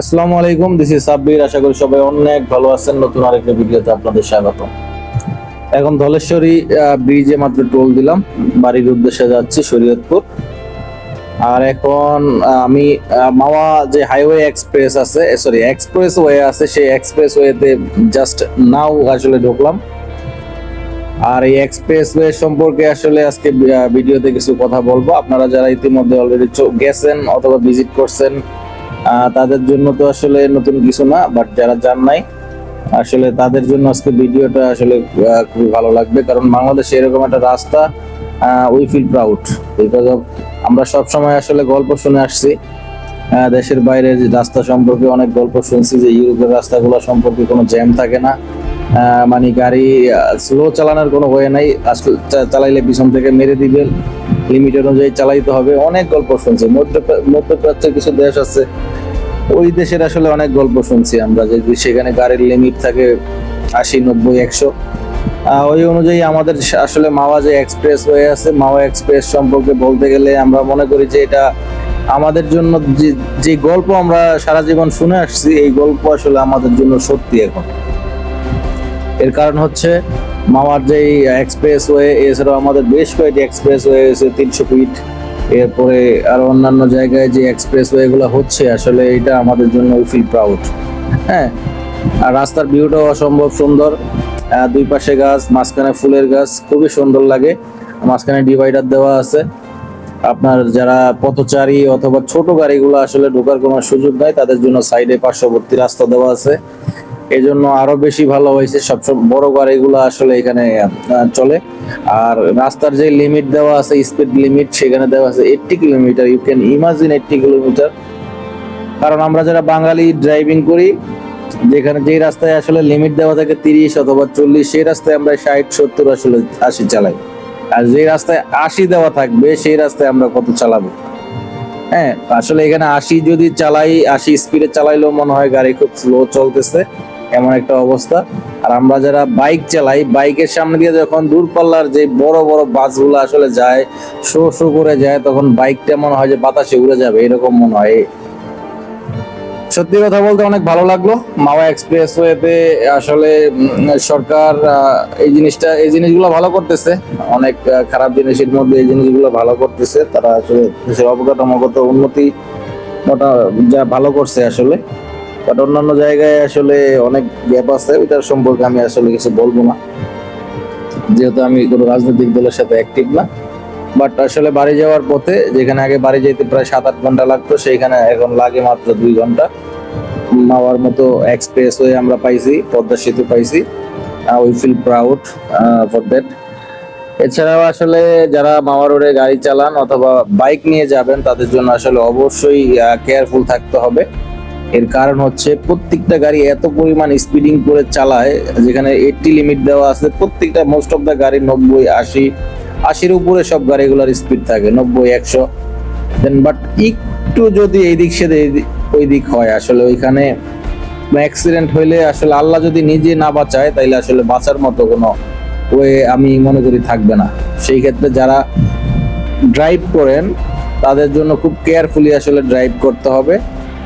আসসালামু আলাইকুম this is Sabbir. আশা করি সবাই অনেক ভালো আছেন। নতুন আরেকটা ভিডিওতে আপনাদের স্বাগত এখন ধলেশ্বরী ব্রিজে মাত্র টোল দিলাম। বাড়ির উদ্দেশ্যে যাচ্ছি শরীয়তপুর। আর এখন আমি মাওয়া যে হাইওয়ে এক্সপ্রেস আছে সরি এক্সপ্রেস ওয়ে আছে, সেই এক্সপ্রেস ওয়েতে জাস্ট নাও আসলে ঢুকলাম। আর এই এক্সপ্রেস ওয়ে সম্পর্কে আসলে আজকে ভিডিওতে কিছু কথা বলব। আপনারা যারা ইতিমধ্যে অলরেডি গেছেন অথবা ভিজিট করছেন তাদের জন্য তো আসলে নতুন কিছু না বাট যারা জান নাই, আসলে তাদের জন্য আজকে ভিডিওটা আসলে খুবই ভালো লাগবে। কারণ বাংলাদেশে এরকম একটা রাস্তা we feel proud because of আমরা সব সময় আসলে গল্প শুনে আসছি। দেশের বাইরে যে রাস্তা সম্পর্কে অনেক গল্প শুনছি যে, ইউরোপের রাস্তাগুলো সম্পর্কে কোনো জ্যাম থাকে না। মানে গাড়ি স্লো চালানোর কোনো ওয়ে নাই। চালাইলে পিছন থেকে মেরে দিবে। লিমিট অনুযায়ী চালাইতে হবে। অনেক গল্প শুনছি। মধ্য মধ্যপ্রাচ্যের কিছু দেশ আছে। ওই দেশের আসলে অনেক গল্প শুনছি আমরা, যে সেখানে গাড়ির লিমিট থাকে আশি, নব্বই, একশো। ওই অনুযায়ী আমাদের আসলে মাওয়া যে এক্সপ্রেস হয়ে আছে, মাওয়া এক্সপ্রেস সম্পর্কে বলতে গেলে আমরা মনে করি যে এটা আমাদের জন্য যে গল্প আমরা সারা জীবন শুনে আসছি, এই গল্প আসলে আমাদের জন্য সত্যি এখন। এর কারণ হচ্ছে মাওয়ার যেই এক্সপ্রেস ওয়ে এছাড়াও আমাদের বেশ কয়েকটি এক্সপ্রেস ওয়ে আছে তিনশো ফিট এরপরে আর অন্যান্য জায়গায় যে এক্সপ্রেস ওয়ে গুলো হচ্ছে, আসলে এটা আমাদের জন্য উই ফিল প্রাউড হ্যাঁ আর রাস্তার ভিউটাও অসম্ভব সুন্দর। দুই পাশে গাছ, মাঝখানে ফুলের গাছ, খুবই সুন্দর লাগে। মাঝখানে ডিভাইডার দেওয়া আছে। আপনার যারা পথচারী অথবা ছোট গাড়িগুলো আসলে ঢোকার কোনো সুযোগ নাই, তাদের জন্য সাইডে পার্শ্ববর্তী রাস্তা দেওয়া আছে। এই জন্য আরও বেশি ভালো হয়েছে। সবসময় বড় গাড়িগুলো আসলে এখানে চলে। আর রাস্তার যে লিমিট দেওয়া আছে স্পিড লিমিট সেখানে দেওয়া আছে eighty kilometre you can imagine eighty kilometre কারণ আমরা যারা বাঙালি ড্রাইভিং করি, যেখানে যেই রাস্তায় আসলে লিমিট দেওয়া থাকে তিরিশ অথবা চল্লিশ, সেই রাস্তায় আমরা ষাট, সত্তর আসলে আশি চালাই। আর যে রাস্তায় আশি দেওয়া থাকবে, সেই রাস্তায় আমরা কত চালাবো? হ্যাঁ আসলে এখানে আশি যদি চালাই, আশি স্পিডে চালাইলেও মনে হয় গাড়ি খুব স্লো চলতেছে। এমন একটা অবস্থা। আর আমরা যারা বাইক চালাই, বাইকের সামনে দিয়ে যখন দূরপাল্লার যে বড় বড় বাসগুলো আসলে যায়, শো শো করে যায়, তখন বাইকটা মনে হয় যে বাতাসে উড়ে যাবে, এরকম মনে হয়। সত্যি কথা বলতে অনেক ভালো লাগল। মাওয়া এক্সপ্রেস ওয়েতে আসলে সরকার এই জিনিসটা, এই জিনিসগুলো ভালো করতেছে। অনেক খারাপ জিনিসের মধ্যে এই জিনিসগুলো ভালো করতেছে। তারা আসলে অবকাঠামোগত উন্নতি মোটা, যা ভালো করছে আসলে। বাট অন্যান্য জায়গায় আসলে অনেক গ্যাপ আছে, ওইটার সম্পর্কে আমি আসলে কিছু বলব না। যেহেতু আমি কোনো রাজনৈতিক দলের সাথে অ্যাক্টিভ না। বাট আসলে বাড়ি যাওয়ার পথে, যেখানে আগে বাড়ি যেতে প্রায় সাত আট ঘণ্টা লাগতো, সেইখানে এখন লাগে মাত্র দুই ঘণ্টা। মাওয়ার মতো এক্সপ্রেস ওয়ে আমরা পাইছি, পদ্মা সেতু পাইছি। We feel proud for that এছাড়াও আসলে যারা মাওয়া রোডে গাড়ি চালান অথবা বাইক নিয়ে যাবেন, তাদের জন্য আসলে অবশ্যই কেয়ারফুল থাকতে হবে। এর কারণ হচ্ছে প্রত্যেকটা গাড়ি এত পরিমাণ স্পিডিং করে চালায়, যেখানে এইটটি লিমিট দেওয়া আছে, প্রত্যেকটা মোস্ট অফ দ্য গাড়ি নব্বই, আশি, আশির উপরে সব গাড়িগুলোর স্পিড থাকে, নব্বই, একশো। দেন বাট একটু যদি এই দিক ওই দিক হয়, আসলে ওইখানে অ্যাক্সিডেন্ট হইলে আসলে আল্লাহ যদি নিজে না বাঁচায়, তাইলে আসলে বাঁচার মতো কোনো ওয়ে আমি মনে করি থাকবে না। সেই ক্ষেত্রে যারা ড্রাইভ করেন, তাদের জন্য খুব কেয়ারফুলি আসলে ড্রাইভ করতে হবে।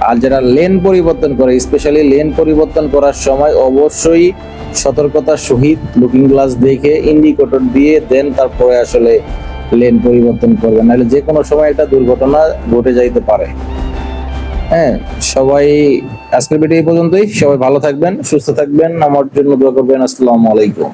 আর যারা লেন পরিবর্তন করে স্পেশালি লেন পরিবর্তন করার সময় অবশ্যই সতর্কতার সহিত লুকিং গ্লাস দেখে ইন্ডিকেটর দিয়ে দেন, তারপরে আসলে লেন পরিবর্তন করবেন। নাহলে যে কোনো সময় একটা দুর্ঘটনা ঘটে যাইতে পারে। হ্যাঁ সবাই আজকের ভিডিও এই পর্যন্তই। সবাই ভালো থাকবেন, সুস্থ থাকবেন। আমার জন্য দোয়া করবেন। আসসালামু আলাইকুম।